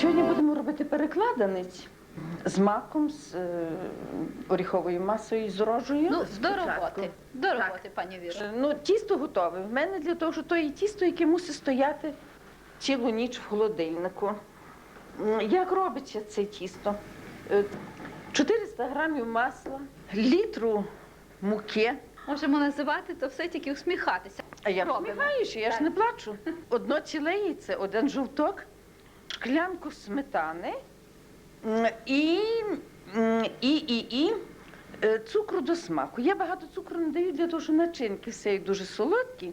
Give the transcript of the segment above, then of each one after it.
Сьогодні будемо робити перекладанець з маком, з е, оріховою масою з рожею. Ну, до Спочатку. роботи. До роботи, пані Віро. Е, Ну, тісто готове. В мене для того, що то є тісто, яке мусить стояти цілу ніч в холодильнику. М, Як робиться це тісто? Е, 400 грамів масла, літру муки. Можемо називати то все тільки усміхатися. А я Робимо. посміхаюся, я ж не плачу. Одно ціле яйце, один жовток, шклянку сметани і, і, і, і е, цукру до смаку. Я багато цукру не даю для того, що начинки все дуже солодкі.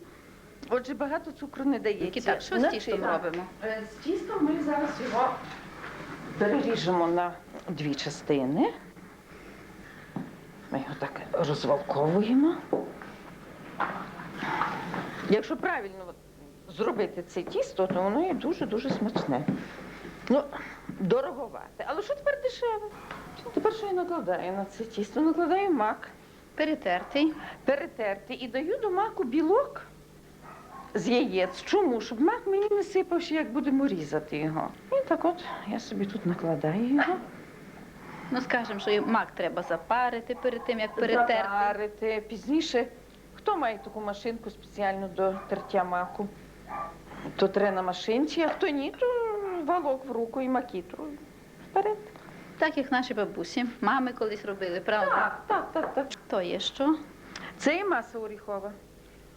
Отже, багато цукру не дається. Так, що з тістом робимо? Е, З тістом ми зараз його переріжемо на дві частини. Ми його так розвалковуємо. Якщо правильно зробити це тісто, то воно є дуже-дуже смачне. Ну, дороговате. Але що тепер дешеве? Тепер що я накладаю на це тісто? Накладаю мак, Перетертий. перетертий і даю до маку білок з яєць. Чому? Щоб мак мені не сипався, як будемо різати його. І так от я собі тут накладаю його. Ну, скажемо, що і мак треба запарити перед тим, як перетерти. Запарити. Пізніше, хто має таку машинку спеціально до тертя маку, то треба на машинці, а хто ні, то валок в руку і макітру. Вперед. Так як наші бабусі, мами колись робили, правда? Так, так, так, так. То є що? Це є маса оріхова.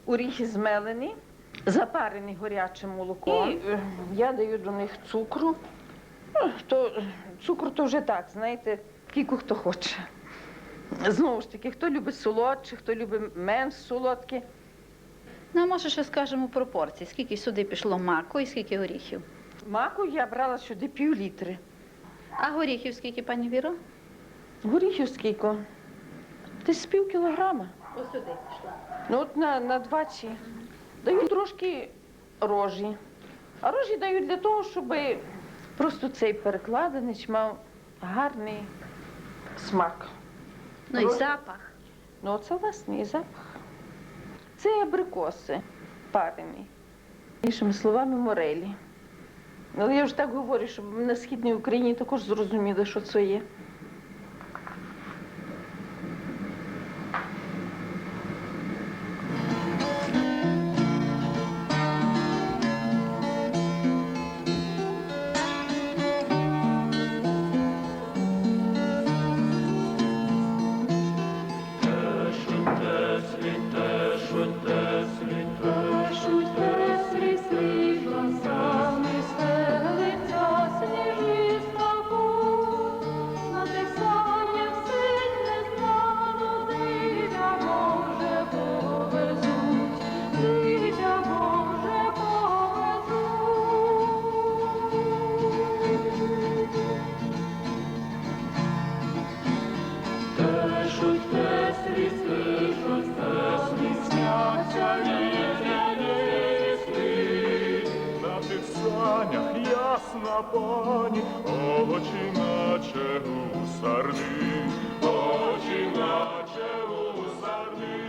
Оріхи змелені, запарені гарячим молоком. І е, я даю до них цукру. Ну, То, е, цукру то вже так, знаєте, кілько хто хоче. Знову ж таки, хто любить солодше, хто любить менш солодке. Ну, а може ще скажемо пропорції. Скільки сюди пішло маку і скільки горіхів? Маку я брала сюди пів літри. А горіхів скільки, пані Віро? Горіхів скільки? Десь з пів кілограма. Ось сюди пішло. Ну от на, на два ці. Даю трошки рожі. А рожі даю для того, щоб просто цей перекладинич мав гарний смак. Ну і Рожі. запах. Ну, оце власне і запах. Це абрикоси парені. Іншими словами, морелі. Але я вже так говорю, щоб на східній Україні також зрозуміли, що це є. на поні, очі наче у сарні, очі наче у сарні.